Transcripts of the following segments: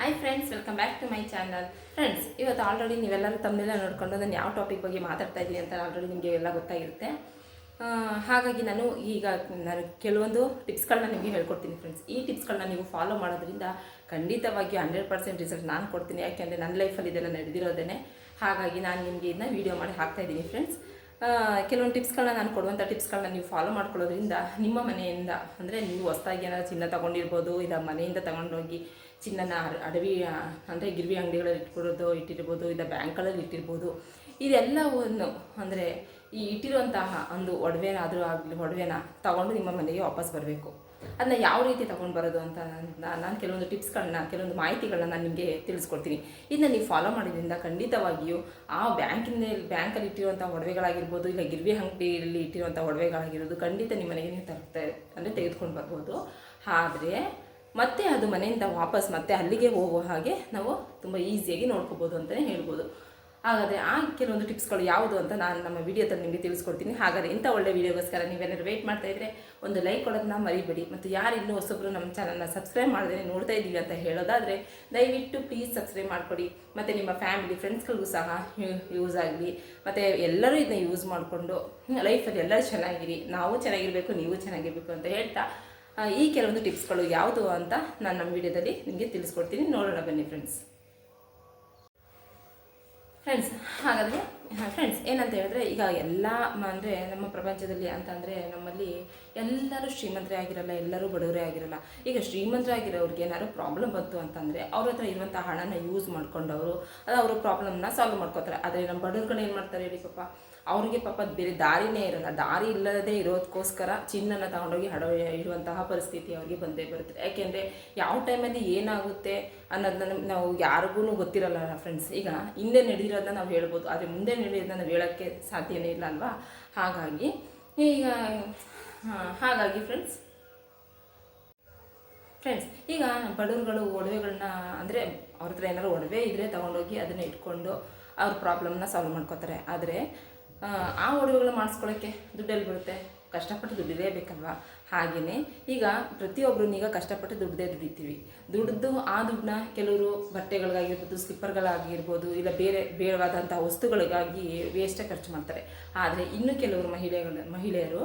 Hi friends welcome back to my channel friends ಇವತ್ತು already ನೀವೆಲ್ಲರೂ ತಮ್ಮನೆಲ್ಲ ನೋಡಿಕೊಂಡು ನಾನು ಯಾವ ಟಾಪಿಕ್ ಬಗ್ಗೆ ಮಾತಾಡ್ತಾ ಇದ್ದೀನಿ ಅಂತ ಆಲ್ರೆಡಿ ನಿಮಗೆ ಎಲ್ಲ ಗೊತ್ತಾಗಿರುತ್ತೆ. ಹಾಗಾಗಿ ನಾನು ಈಗ ನಾನು ಕೆಲವೊಂದು ಟಿಪ್ಸ್ಗಳನ್ನ ನಿಮಗೆ ಹೇಳ್ಕೊಡ್ತೀನಿ ಫ್ರೆಂಡ್ಸ್ ಈ ಟಿಪ್ಸ್ಗಳನ್ನ ನೀವು ಫಾಲೋ ಮಾಡೋದ್ರಿಂದ ಖಂಡಿತವಾಗಿ ಹಂಡ್ರೆಡ್ ಪರ್ಸೆಂಟ್ ರಿಸಲ್ಟ್ ನಾನು ಕೊಡ್ತೀನಿ. ಯಾಕೆಂದರೆ ನನ್ನ ಲೈಫಲ್ಲಿ ಇದೆಲ್ಲ ನಡೆದಿರೋದೇ ಹಾಗಾಗಿ ನಾನು ನಿಮಗೆ ಇದನ್ನ ವೀಡಿಯೋ ಮಾಡಿ ಹಾಕ್ತಾ ಇದ್ದೀನಿ ಫ್ರೆಂಡ್ಸ್ ಕೆಲವೊಂದು ಟಿಪ್ಸ್ಗಳನ್ನ ನಾನು ಕೊಡುವಂಥ ಟಿಪ್ಸ್ಗಳನ್ನ ನೀವು ಫಾಲೋ ಮಾಡ್ಕೊಳ್ಳೋದ್ರಿಂದ ನಿಮ್ಮ ಮನೆಯಿಂದ, ಅಂದರೆ ನೀವು ಹೊಸ್ದಾಗಿ ಏನಾದ್ರು ಚಿನ್ನ ತೊಗೊಂಡಿರ್ಬೋದು, ಇಲ್ಲ ಮನೆಯಿಂದ ತಗೊಂಡೋಗಿ ಚಿನ್ನನ ಅಡವಿ ಅಂದರೆ ಗಿರ್ವಿ ಅಂಗಡಿಗಳಲ್ಲಿ ಇಟ್ಕೊಡೋದು, ಇಟ್ಟಿರ್ಬೋದು, ಇಲ್ಲ ಬ್ಯಾಂಕ್ಗಳಲ್ಲಿ ಇಟ್ಟಿರ್ಬೋದು. ಇದೆಲ್ಲವನ್ನು ಅಂದರೆ ಈ ಇಟ್ಟಿರುವಂತಹ ಒಂದು ಒಡವೆನಾದರೂ ಆಗಲಿ, ಒಡವೆನ ತಗೊಂಡು ನಿಮ್ಮ ಮನೆಗೆ ವಾಪಸ್ ಬರಬೇಕು. ಅದನ್ನ ಯಾವ ರೀತಿ ತೊಗೊಂಡು ಬರೋದು ಅಂತ ನಾನು ಕೆಲವೊಂದು ಟಿಪ್ಸ್ಗಳನ್ನ, ಕೆಲವೊಂದು ಮಾಹಿತಿಗಳನ್ನ ನಾನು ನಿಮಗೆ ತಿಳಿಸ್ಕೊಡ್ತೀನಿ. ಇದನ್ನ ನೀವು ಫಾಲೋ ಮಾಡೋದ್ರಿಂದ ಖಂಡಿತವಾಗಿಯೂ ಆ ಬ್ಯಾಂಕಿನ ಬ್ಯಾಂಕಲ್ಲಿ ಇಟ್ಟಿರುವಂಥ ಒಡವೆಗಳಾಗಿರ್ಬೋದು, ಇಲ್ಲ ಗಿರ್ವಿ ಅಂಗಡಿಯಲ್ಲಿ ಇಟ್ಟಿರುವಂಥ ಒಡವೆಗಳಾಗಿರೋದು ಖಂಡಿತ ನಿಮ್ಮ ಮನೆಗೆ ನೀವು ತರ್ತಾ, ಅಂದರೆ ತೆಗೆದುಕೊಂಡು ಬರ್ಬೋದು. ಆದರೆ ಮತ್ತೆ ಅದು ಮನೆಯಿಂದ ವಾಪಸ್ ಮತ್ತೆ ಅಲ್ಲಿಗೆ ಹೋಗುವ ಹಾಗೆ ನಾವು ತುಂಬ ಈಸಿಯಾಗಿ ನೋಡ್ಕೋಬೋದು ಅಂತಲೇ ಹೇಳ್ಬೋದು. ಹಾಗಾದರೆ ಆ ಕೆಲವೊಂದು ಟಿಪ್ಸ್ಗಳು ಯಾವುದು ಅಂತ ನಾನು ನಮ್ಮ ವಿಡಿಯೋದಲ್ಲಿ ನಿಮಗೆ ತಿಳಿಸ್ಕೊಡ್ತೀನಿ. ಹಾಗಾದರೆ ಇಂಥ ಒಳ್ಳೆ ವಿಡಿಯೋಗೋಸ್ಕರ ನೀವೇನಾದ್ರು ವೆಯ್ಟ್ ಮಾಡ್ತಾ ಇದ್ದರೆ ಒಂದು ಲೈಕ್ ಕೊಡೋದನ್ನ ಮರಿಬೇಡಿ. ಮತ್ತು ಯಾರು ಇನ್ನೂ ಹೊಸಬ್ರು ನಮ್ಮ ಚಾನಲ್ನ ಸಬ್ಸ್ಕ್ರೈಬ್ ಮಾಡಿದ್ರೆ ನೋಡ್ತಾ ಇದ್ದೀವಿ ಅಂತ ಹೇಳೋದಾದರೆ ದಯವಿಟ್ಟು ಪ್ಲೀಸ್ ಸಬ್ಸ್ಕ್ರೈಬ್ ಮಾಡಿಕೊಡಿ. ಮತ್ತು ನಿಮ್ಮ ಫ್ಯಾಮಿಲಿ ಫ್ರೆಂಡ್ಸ್ಗಳಿಗೂ ಸಹ ಯೂಸ್ ಆಗಲಿ. ಮತ್ತು ಎಲ್ಲರೂ ಇದನ್ನ ಯೂಸ್ ಮಾಡಿಕೊಂಡು ಲೈಫಲ್ಲಿ ಎಲ್ಲರೂ ಚೆನ್ನಾಗಿರಿ. ನಾವು ಚೆನ್ನಾಗಿರಬೇಕು, ನೀವು ಚೆನ್ನಾಗಿರಬೇಕು ಅಂತ ಹೇಳ್ತಾ ಈ ಕೆಲವೊಂದು ಟಿಪ್ಸ್ಗಳು ಯಾವುದು ಅಂತ ನಾನು ನಮ್ಮ ವಿಡಿಯೋದಲ್ಲಿ ನಿಮಗೆ ತಿಳಿಸ್ಕೊಡ್ತೀನಿ. ನೋಡೋಣ ಬನ್ನಿ ಫ್ರೆಂಡ್ಸ್ ಫ್ರೆಂಡ್ಸ್ ಹಾಗಾದರೆ ಫ್ರೆಂಡ್ಸ್ ಏನಂತ ಹೇಳಿದ್ರೆ, ಈಗ ಎಲ್ಲ ಅಂದರೆ ನಮ್ಮ ಪ್ರಪಂಚದಲ್ಲಿ ಅಂತಂದರೆ ನಮ್ಮಲ್ಲಿ ಎಲ್ಲರೂ ಶ್ರೀಮಂತರೇ ಆಗಿರಲ್ಲ, ಎಲ್ಲರೂ ಬಡವರೇ ಆಗಿರಲ್ಲ. ಈಗ ಶ್ರೀಮಂತರಾಗಿರೋರಿಗೆ ಏನಾದ್ರು ಪ್ರಾಬ್ಲಮ್ ಬಂತು ಅಂತಂದರೆ ಅವ್ರ ಹತ್ರ ಇರುವಂಥ ಹಣನ ಯೂಸ್ ಮಾಡ್ಕೊಂಡವರು, ಅದು ಅವರ ಪ್ರಾಬ್ಲಮ್ನ ಸಾಲ್ವ್ ಮಾಡ್ಕೋತಾರೆ. ಆದರೆ ನಮ್ಮ ಬಡವ್ರುಗಳು ಏನು ಮಾಡ್ತಾರೆ ಹೇಳಿ ಪಾಪ? ಅವ್ರಿಗೆ ಪಾಪ ಬೇರೆ ದಾರಿನೇ ಇರಲ್ಲ. ದಾರಿ ಇಲ್ಲದೇ ಇರೋದಕ್ಕೋಸ್ಕರ ಚಿನ್ನನ ತಗೊಂಡೋಗಿ ಹಡ ಇಡುವಂತಹ ಪರಿಸ್ಥಿತಿ ಅವ್ರಿಗೆ ಬಂದೇ ಬರುತ್ತೆ. ಯಾಕೆಂದರೆ ಯಾವ ಟೈಮಲ್ಲಿ ಏನಾಗುತ್ತೆ ಅನ್ನೋದನ್ನ ನಾವು ಯಾರಿಗೂ ಗೊತ್ತಿರಲ್ಲ ಫ್ರೆಂಡ್ಸ್ ಈಗ ಹಿಂದೆ ನಡೆದಿರೋದನ್ನ ನಾವು ಹೇಳ್ಬೋದು. ಆದರೆ ಮುಂದೆ ನಡೆಯೋದನ್ನ ನಾವು ಹೇಳೋಕ್ಕೆ ಸಾಧ್ಯನೇ ಇಲ್ಲ ಅಲ್ವಾ? ಹಾಗಾಗಿ, ಈಗ ಹಾಗಾಗಿ ಫ್ರೆಂಡ್ಸ್ ಫ್ರೆಂಡ್ಸ್ ಈಗ ಬಡವರುಗಳು ಒಡವೆಗಳನ್ನ ಅಂದರೆ ಅವ್ರ ಹತ್ರ ಏನಾದ್ರು ಒಡವೆ ಇದ್ದರೆ ತೊಗೊಂಡೋಗಿ ಅದನ್ನು ಇಟ್ಕೊಂಡು ಅವ್ರ ಪ್ರಾಬ್ಲಮ್ನ ಸಾಲ್ವ್ ಮಾಡ್ಕೋತಾರೆ. ಆದರೆ ಆ ಒಡವೆಗಳನ್ನ ಮಾಡಿಸ್ಕೊಳ್ಳೋಕ್ಕೆ ದುಡ್ಡೆಲ್ಲಿ ಬರುತ್ತೆ? ಕಷ್ಟಪಟ್ಟು ದುಡಿಲೇಬೇಕಲ್ವಾ ಹಾಗೆಯೇ ಈಗ ಪ್ರತಿಯೊಬ್ಬರು ಈಗ ಕಷ್ಟಪಟ್ಟು ದುಡ್ಡದೇ ದುಡಿತೀವಿ. ದುಡ್ದು, ಆ ದುಡ್ಡನ್ನ ಕೆಲವರು ಬಟ್ಟೆಗಳಿಗಾಗಿರ್ಬೋದು, ಸ್ಲಿಪ್ಪರ್ಗಳಾಗಿರ್ಬೋದು, ಇಲ್ಲ ಬೇರೆ ಬೇಡವಾದಂಥ ವಸ್ತುಗಳಿಗಾಗಿ ವೇಸ್ಟೇ ಖರ್ಚು ಮಾಡ್ತಾರೆ. ಆದರೆ ಇನ್ನು ಕೆಲವರು ಮಹಿಳೆಗಳು, ಮಹಿಳೆಯರು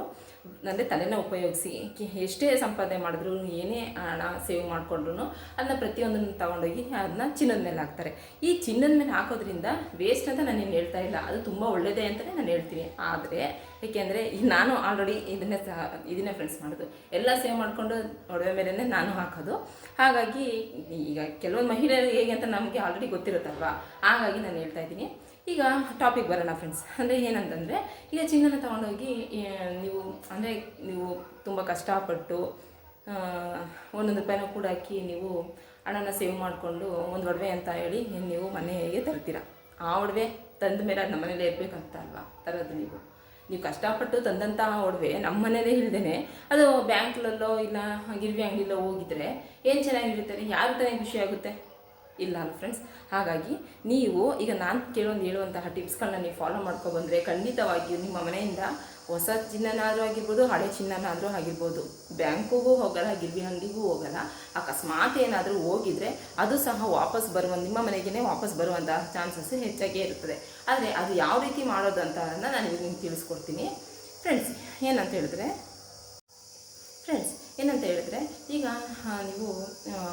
ಅಂದರೆ ತಲೆನ ಉಪಯೋಗಿಸಿ ಎಷ್ಟೇ ಸಂಪಾದನೆ ಮಾಡಿದ್ರು ಏನೇ ಹಣ ಸೇವ್ ಮಾಡಿಕೊಂಡ್ರು ಅದನ್ನ ಪ್ರತಿಯೊಂದನ್ನು ತಗೊಂಡೋಗಿ ಅದನ್ನ ಚಿನ್ನದ ಮೇಲೆ ಹಾಕ್ತಾರೆ. ಈ ಚಿನ್ನದ ಮೇಲೆ ಹಾಕೋದ್ರಿಂದ ವೇಸ್ಟ್ ಅಂತ ನಾನೇನು ಹೇಳ್ತಾ ಇಲ್ಲ, ಅದು ತುಂಬ ಒಳ್ಳೆಯದೇ ಅಂತಲೇ ನಾನು ಹೇಳ್ತೀನಿ. ಆದರೆ, ಏಕೆಂದರೆ ನಾನು ಆಲ್ರೆಡಿ ಇದನ್ನೇ ಸಹ, ಇದನ್ನೇ ಫ್ರೆಂಡ್ಸ್ ಮಾಡೋದು. ಎಲ್ಲ ಸೇವ್ ಮಾಡಿಕೊಂಡು ಒಡವೆ ಮೇಲೇ ನಾನು ಹಾಕೋದು. ಹಾಗಾಗಿ ಈಗ ಕೆಲವೊಂದು ಮಹಿಳೆಯರಿಗೆ ಹೇಗೆ ಅಂತ ನಮಗೆ ಆಲ್ರೆಡಿ ಗೊತ್ತಿರುತ್ತಲ್ವಾ? ಹಾಗಾಗಿ ನಾನು ಹೇಳ್ತಾ ಇದ್ದೀನಿ. ಈಗ ಟಾಪಿಕ್ ಬರೋಣ ಫ್ರೆಂಡ್ಸ್ ಅಂದರೆ ಏನಂತಂದರೆ, ಈಗ ಚಿನ್ನನ ತಗೊಂಡೋಗಿ ನೀವು, ಅಂದರೆ ನೀವು ತುಂಬ ಕಷ್ಟಪಟ್ಟು ಒಂದೊಂದು ರೂಪಾಯಿನ ಕೂಡ ಹಾಕಿ ನೀವು ಹಣನ ಸೇವ್ ಮಾಡಿಕೊಂಡು ಒಂದು ಒಡವೆ ಅಂತ ಹೇಳಿ ನೀವು ಮನೆಗೆ ತರ್ತೀರ? ಆ ಒಡವೆ ತಂದ ಮೇಲೆ ನಮ್ಮ ಮನೇಲೇ ಇರಬೇಕಂತ ಅಲ್ವಾ? ತರೋದು ನೀವು. ನೀವು ಕಷ್ಟಪಟ್ಟು ತಂದಂತಹ ಒಡವೆ ನಮ್ಮ ಮನೇಲೇ ಇಲ್ಲದೇ ಅದು ಬ್ಯಾಂಕ್ಲಲ್ಲೋ ಇಲ್ಲ, ಗಿರ್ವಿ ಅಂಗಡಿಲೋ ಹೋಗಿದ್ರೆ ಏನು ಚೆನ್ನಾಗಿರುತ್ತೆ? ಯಾರು ತಾನೇ ಖುಷಿ ಆಗುತ್ತೆ? ಇಲ್ಲ ಅಲ್ಲ ಫ್ರೆಂಡ್ಸ್ ಹಾಗಾಗಿ ನೀವು ಈಗ ನಾನು ಕೇಳೊಂದು ಹೇಳುವಂತಹ ಟಿಪ್ಸ್ಗಳನ್ನ ನೀವು ಫಾಲೋ ಮಾಡ್ಕೊಬಂದರೆ ಖಂಡಿತವಾಗಿಯೂ ನಿಮ್ಮ ಮನೆಯಿಂದ ಹೊಸ ಚಿನ್ನನಾದರೂ ಆಗಿರ್ಬೋದು, ಹಳೆ ಚಿನ್ನನಾದರೂ ಆಗಿರ್ಬೋದು, ಬ್ಯಾಂಕಿಗೂ ಹೋಗಲ್ಲ, ಗಿರ್ವಿ ಅಂಗಡಿಗೂ ಹೋಗಲ್ಲ, ಅಕಸ್ಮಾತ್ ಏನಾದರೂ ಹೋಗಿದ್ರೆ ಅದು ಸಹ ವಾಪಸ್ ಬರುವ ನಿಮ್ಮ ಮನೆಗೇ ವಾಪಸ್ ಬರುವಂತಹ ಚಾನ್ಸಸ್ ಹೆಚ್ಚಾಗೇ ಇರುತ್ತದೆ. ಆದರೆ ಅದು ಯಾವ ರೀತಿ ಮಾಡೋದು ಅಂತ ನಾನು ನಿಮಗೆ ತಿಳಿಸ್ಕೊಡ್ತೀನಿ. ಫ್ರೆಂಡ್ಸ್ ಏನಂತ ಹೇಳಿದ್ರೆ ಫ್ರೆಂಡ್ಸ್ ಏನಂತ ಹೇಳಿದ್ರೆ ಈಗ ನೀವು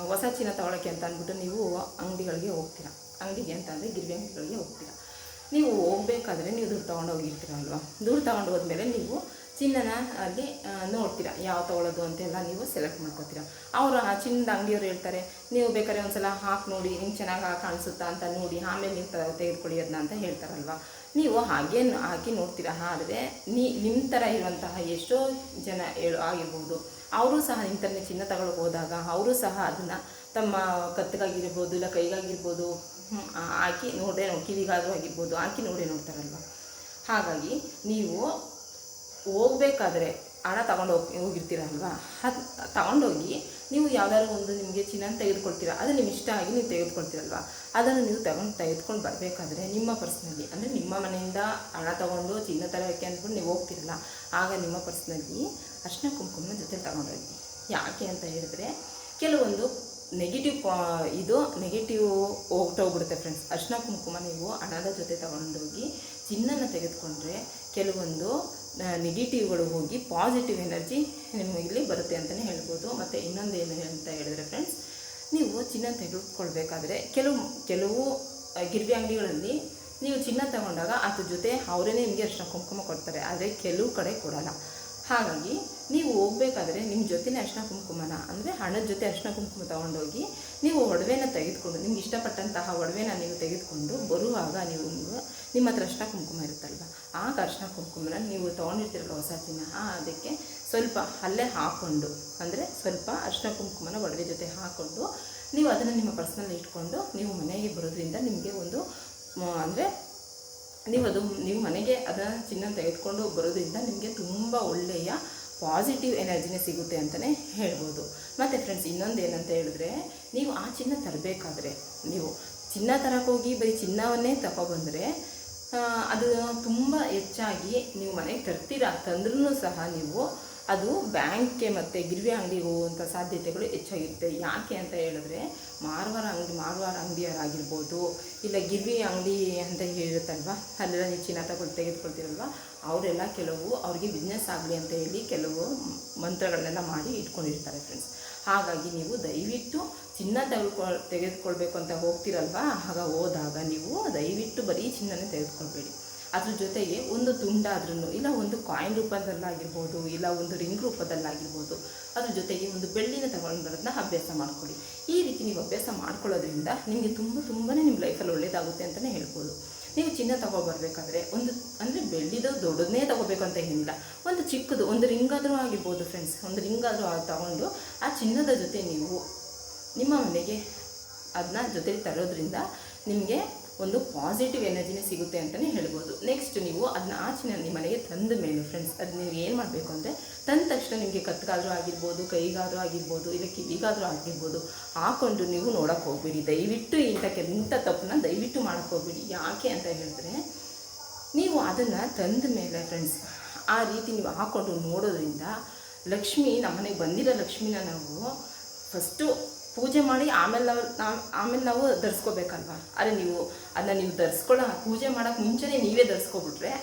ಹೊಸ ಚಿನ್ನ ತಗೊಳ್ಳೋಕ್ಕೆ ಅಂತ ಅಂದ್ಬಿಟ್ಟು ನೀವು ಅಂಗಡಿಗಳಿಗೆ ಹೋಗ್ತೀರಾ? ಅಂಗಡಿಗೆ ಅಂತ ಅಂದರೆ ಗಿರ್ವಿ ಅಂಗಡಿಗಳಿಗೆ ಹೋಗ್ತೀರಾ? ನೀವು ಹೋಗ್ಬೇಕಾದ್ರೆ ನೀವು ದುಡ್ಡು ತೊಗೊಂಡು ಹೋಗಿರ್ತೀರಲ್ವ ದುಡ್ಡು ತೊಗೊಂಡು ಹೋದ್ಮೇಲೆ ನೀವು ಚಿನ್ನನ ಅಲ್ಲಿ ನೋಡ್ತೀರಾ. ಯಾವ ತೊಗೊಳೋದು ಅಂತೆಲ್ಲ ನೀವು ಸೆಲೆಕ್ಟ್ ಮಾಡ್ಕೊತೀರಾ. ಅವರು, ಆ, ಚಿನ್ನದ ಅಂಗಡಿಯವ್ರು ಹೇಳ್ತಾರೆ, ನೀವು ಬೇಕಾದ್ರೆ ಒಂದ್ಸಲ ಹಾಕಿ ನೋಡಿ, ನಿಮ್ಗೆ ಚೆನ್ನಾಗಿ ಕಾಣಿಸುತ್ತಾ ಅಂತ ನೋಡಿ, ಆಮೇಲೆ ನೀವು ತೆಗೆದುಕೊಳ್ಳಿ ಅದನ್ನ ಅಂತ ಹೇಳ್ತಾರಲ್ವ? ನೀವು ಹಾಗೆ ಹಾಕಿ ನೋಡ್ತೀರಾ. ಆದರೆ, ನೀ ನಿಮ್ಮ ಥರ ಇರುವಂತಹ ಎಷ್ಟೋ ಜನ ಹೇಳು, ಆಗಿರ್ಬೋದು. ಅವರು ಸಹ ನಿಮ್ಮ ಥರನೇ ಚಿನ್ನ ತಗೊಳಕ್ಕೆ ಹೋದಾಗ ಅವರು ಸಹ ಅದನ್ನು ತಮ್ಮ ಕತ್ತಿಗಾಗಿರ್ಬೋದು ಇಲ್ಲ ಕೈಗಾಗಿರ್ಬೋದು ಹಾಕಿ ನೋಡೇ ನೋಡಿ, ಕಿವಿಗಾದರೂ ಆಗಿರ್ಬೋದು, ಹಾಕಿ ನೋಡೇ ನೋಡ್ತಾರಲ್ವ? ಹಾಗಾಗಿ ನೀವು ಹೋಗ್ಬೇಕಾದ್ರೆ ಹಣ ತಗೊಂಡು ಹೋಗಿ ಹೋಗಿರ್ತೀರಲ್ವಾ? ಅದು, ತಗೊಂಡೋಗಿ ನೀವು ಯಾವ್ದಾದ್ರು ಒಂದು ನಿಮಗೆ ಚಿನ್ನ ತೆಗೆದುಕೊಳ್ತೀರ, ಅದು ನಿಮ್ಮ ಇಷ್ಟ ಆಗಿ ನೀವು ತೆಗೆದುಕೊಳ್ತೀರಲ್ವ? ಅದನ್ನು ನೀವು ತಗೊಂಡು, ತೆಗೆದುಕೊಂಡು ಬರಬೇಕಾದ್ರೆ ನಿಮ್ಮ ಪರ್ಸ್ನಲ್ಲಿ ಅಂದರೆ ನಿಮ್ಮ ಮನೆಯಿಂದ ಹಣ ತಗೊಂಡು ಚಿನ್ನ ತರೋಕ್ಕೆ ಅಂದ್ಬಿಟ್ಟು ನೀವು ಹೋಗ್ತಿರಲ್ಲ, ಆಗ ನಿಮ್ಮ ಪರ್ಸ್ನಲ್ಲಿ ಅರ್ಶಿನ ಕುಂಕುಮನ ಜೊತೆ ತಗೊಂಡೋಗಿ. ಯಾಕೆ ಅಂತ ಹೇಳಿದ್ರೆ, ಕೆಲವೊಂದು ನೆಗೆಟಿವ್ ಇದು ನೆಗೆಟಿವ್ ಹೋಗ್ಬಿಡುತ್ತೆ ಫ್ರೆಂಡ್ಸ್ ಅರ್ಶಿನ ಕುಂಕುಮ ನೀವು ಹಣದ ಜೊತೆ ತಗೊಂಡೋಗಿ ಚಿನ್ನನ ತೆಗೆದುಕೊಂಡ್ರೆ ಕೆಲವೊಂದು ನೆಗೆಟಿವ್ಗಳು ಹೋಗಿ ಪಾಸಿಟಿವ್ ಎನರ್ಜಿ ನಿಮಗೆ ಇಲ್ಲಿ ಬರುತ್ತೆ ಅಂತಲೇ ಹೇಳ್ಬೋದು. ಮತ್ತು ಇನ್ನೊಂದು ಏನು ಅಂತ ಹೇಳಿದ್ರೆ ಫ್ರೆಂಡ್ಸ್ ನೀವು ಚಿನ್ನ ತೆಗೆದುಕೊಳ್ಬೇಕಾದ್ರೆ ಕೆಲವು ಕೆಲವು ಗಿರ್ವಿ ಅಂಗಡಿಗಳಲ್ಲಿ ನೀವು ಚಿನ್ನ ತಗೊಂಡಾಗ ಅದ್ರ ಜೊತೆ ಅವರೇ ನಿಮಗೆ ಅರ್ಶಿನ ಕುಂಕುಮ ಕೊಡ್ತಾರೆ. ಆದರೆ ಕೆಲವು ಕಡೆ ಕೊಡೋಲ್ಲ. ಹಾಗಾಗಿ ನೀವು ಹೋಗ್ಬೇಕಾದ್ರೆ ನಿಮ್ಮ ಜೊತೆನೇ ಅರ್ಶಿನ ಕುಂಕುಮನ, ಅಂದರೆ ಹಣದ ಜೊತೆ ಅರ್ಶಿನ ಕುಂಕುಮ ತಗೊಂಡೋಗಿ ನೀವು ಒಡವೆನ ತೆಗೆದುಕೊಂಡು, ನಿಮ್ಗೆ ಇಷ್ಟಪಟ್ಟಂತಹ ಒಡವೆನ ನೀವು ತೆಗೆದುಕೊಂಡು ಬರುವಾಗ ನೀವು ನಿಮ್ಮ ಹತ್ರ ಅರ್ಶಿನ ಕುಂಕುಮ ಇರುತ್ತಲ್ವ? ಆಗ ಅರ್ಶಿನ ಕುಂಕುಮನ ನೀವು ತೊಗೊಂಡಿರ್ತೀರಲ್ಲ ಹೊಸ ದಿನ ಆ, ಅದಕ್ಕೆ ಸ್ವಲ್ಪ ಅಲ್ಲೇ ಹಾಕ್ಕೊಂಡು ಅಂದರೆ ಸ್ವಲ್ಪ ಅರ್ಶಿನ ಕುಂಕುಮನ ಒಡವೆ ಜೊತೆ ಹಾಕ್ಕೊಂಡು ನೀವು ಅದನ್ನು ನಿಮ್ಮ ಪರ್ಸ್ನಲ್ಲಿ ಇಟ್ಕೊಂಡು ನೀವು ಮನೆಗೆ ಬರೋದ್ರಿಂದ ನಿಮಗೆ ಒಂದು ಅಂದರೆ ನೀವು ಅದು, ನೀವು ಮನೆಗೆ ಅದನ್ನು ಚಿನ್ನ ತೆಗೆದುಕೊಂಡು ಬರೋದ್ರಿಂದ ನಿಮಗೆ ತುಂಬ ಒಳ್ಳೆಯ ಪಾಸಿಟಿವ್ ಎನರ್ಜಿನೇ ಸಿಗುತ್ತೆ ಅಂತಲೇ ಹೇಳ್ಬೋದು. ಮತ್ತು ಫ್ರೆಂಡ್ಸ್ ಇನ್ನೊಂದು ಏನಂತ ಹೇಳಿದ್ರೆ, ನೀವು ಆ ಚಿನ್ನ ತರಬೇಕಾದ್ರೆ, ನೀವು ಚಿನ್ನ ಹೋಗಿ ಬರೀ ಚಿನ್ನವನ್ನೇ ತಗೊಬಂದರೆ ಅದು ತುಂಬ ಹೆಚ್ಚಾಗಿ ನೀವು ಮನೆಗೆ ತರ್ತೀರಾ ತಂದ್ರೂ ಸಹ ನೀವು ಅದು ಬ್ಯಾಂಕ್ಗೆ ಮತ್ತು ಗಿರ್ವಿ ಅಂಗಡಿಗೆ ಹೋಗುವಂಥ ಸಾಧ್ಯತೆಗಳು ಹೆಚ್ಚಾಗಿರುತ್ತೆ. ಯಾಕೆ ಅಂತ ಹೇಳಿದ್ರೆ ಮಾರವಾರ ಅಂಗಡಿ, ಮಾರವಾರ ಅಂಗಡಿಯವರಾಗಿರ್ಬೋದು ಇಲ್ಲ ಗಿರ್ವಿ ಅಂಗಡಿ ಅಂತ ಹೇಳಿರುತ್ತಲ್ವ? ಅಲ್ಲೆಲ್ಲ ನೀವು ಚಿನ್ನ ತೆಗೆದುಕೊಳ್ತೀರಲ್ವ? ಅವರೆಲ್ಲ ಕೆಲವು ಅವರಿಗೆ ಬಿಸ್ನೆಸ್ ಆಗಲಿ ಅಂತ ಹೇಳಿ ಕೆಲವು ಮಂತ್ರಗಳನ್ನೆಲ್ಲ ಮಾಡಿ ಇಟ್ಕೊಂಡಿರ್ತಾರೆ ಫ್ರೆಂಡ್ಸ್ ಹಾಗಾಗಿ ನೀವು ದಯವಿಟ್ಟು ಚಿನ್ನ ತೆಗೆದುಕೊಳ್ ತೆಗೆದುಕೊಳ್ಬೇಕು ಅಂತ ಹೋಗ್ತಿರಲ್ವ? ಆಗ ಹೋದಾಗ ನೀವು ದಯವಿಟ್ಟು ಬರೀ ಚಿನ್ನನೇ ತೆಗೆದುಕೊಳ್ಬೇಡಿ. ಅದ್ರ ಜೊತೆಗೆ ಒಂದು ತುಂಡಾದ್ರೂ ಇಲ್ಲ ಒಂದು ಕಾಯಿನ್ ರೂಪದಲ್ಲಾಗಿರ್ಬೋದು, ಇಲ್ಲ ಒಂದು ರಿಂಗ್ ರೂಪದಲ್ಲಾಗಿರ್ಬೋದು, ಅದ್ರ ಜೊತೆಗೆ ಒಂದು ಬೆಳ್ಳಿನ ತಗೊಂಡು ಬರೋದನ್ನ ಅಭ್ಯಾಸ ಮಾಡ್ಕೊಳ್ಳಿ. ಈ ರೀತಿ ನೀವು ಅಭ್ಯಾಸ ಮಾಡ್ಕೊಳ್ಳೋದ್ರಿಂದ ನಿಮಗೆ ತುಂಬ ತುಂಬಾ ನಿಮ್ಮ ಲೈಫಲ್ಲಿ ಒಳ್ಳೇದಾಗುತ್ತೆ ಅಂತಲೇ ಹೇಳ್ಬೋದು. ನೀವು ಚಿನ್ನ ತಗೊಬರ್ಬೇಕಾದ್ರೆ ಒಂದು, ಅಂದರೆ ಬೆಳ್ಳಿದು ದೊಡ್ಡದನ್ನೇ ತಗೋಬೇಕು ಅಂತ ಏನಿಲ್ಲ. ಒಂದು ಚಿಕ್ಕದು, ಒಂದು ರಿಂಗ್ ಆದರೂ ಆಗಿರ್ಬೋದು ಫ್ರೆಂಡ್ಸ್ ಒಂದು ರಿಂಗ್ ರಿಂಗಾದರೂ ತಗೊಂಡು ಆ ಚಿನ್ನದ ಜೊತೆ ನೀವು ನಿಮ್ಮ ಮನೆಗೆ ಅದನ್ನ ಜೊತೆಗೆ ತರೋದ್ರಿಂದ ನಿಮಗೆ ಒಂದು ಪಾಸಿಟಿವ್ ಎನರ್ಜಿನೇ ಸಿಗುತ್ತೆ ಅಂತಲೇ ಹೇಳ್ಬೋದು. ನೆಕ್ಸ್ಟ್ ನೀವು ಅದನ್ನ ಆಚಿನ ನಿಮ್ಮ ಮನೆಗೆ ತಂದ ಮೇಲೆ ಫ್ರೆಂಡ್ಸ್ ಅದು ನೀವು ಏನು ಮಾಡಬೇಕು ಅಂದರೆ ತಂದ ತಕ್ಷಣ ನಿಮಗೆ ಕತ್ತಗಾದರೂ ಆಗಿರ್ಬೋದು, ಕೈಗಾದರೂ ಆಗಿರ್ಬೋದು ಇಲ್ಲ ಕಿವಿಗಾದರೂ ಆಗಿರ್ಬೋದು, ಹಾಕೊಂಡು ನೀವು ನೋಡೋಕ್ಕೆ ಹೋಗ್ಬೇಡಿ. ದಯವಿಟ್ಟು ಇಂಥ ಕೆಲ ಇಂಥ ತಪ್ಪನ್ನ ದಯವಿಟ್ಟು ಮಾಡೋಕ್ಕೆ ಹೋಗ್ಬೇಡಿ. ಯಾಕೆ ಅಂತ ಹೇಳಿದ್ರೆ, ನೀವು ಅದನ್ನು ತಂದ ಮೇಲೆ ಫ್ರೆಂಡ್ಸ್ ಆ ರೀತಿ ನೀವು ಹಾಕ್ಕೊಂಡು ನೋಡೋದ್ರಿಂದ ಲಕ್ಷ್ಮಿ ನಮ್ಮನೆಗೆ ಬಂದಿರೋ ಲಕ್ಷ್ಮಿನ ನಾವು ಫಸ್ಟು ಪೂಜೆ ಮಾಡಿ ಆಮೇಲೆ ನಾವು ನಾವು, ಆಮೇಲೆ ನಾವು ಧರಿಸ್ಕೋಬೇಕಲ್ವಾ ಆದರೆ ನೀವು ಅದನ್ನ ನೀವು ಧರಿಸ್ಕೊಳ್ಳೋ ಪೂಜೆ ಮಾಡೋಕ್ಕೆ ಮುಂಚೆನೇ ನೀವೇ ಧರಿಸ್ಕೊಬಿಟ್ರೆ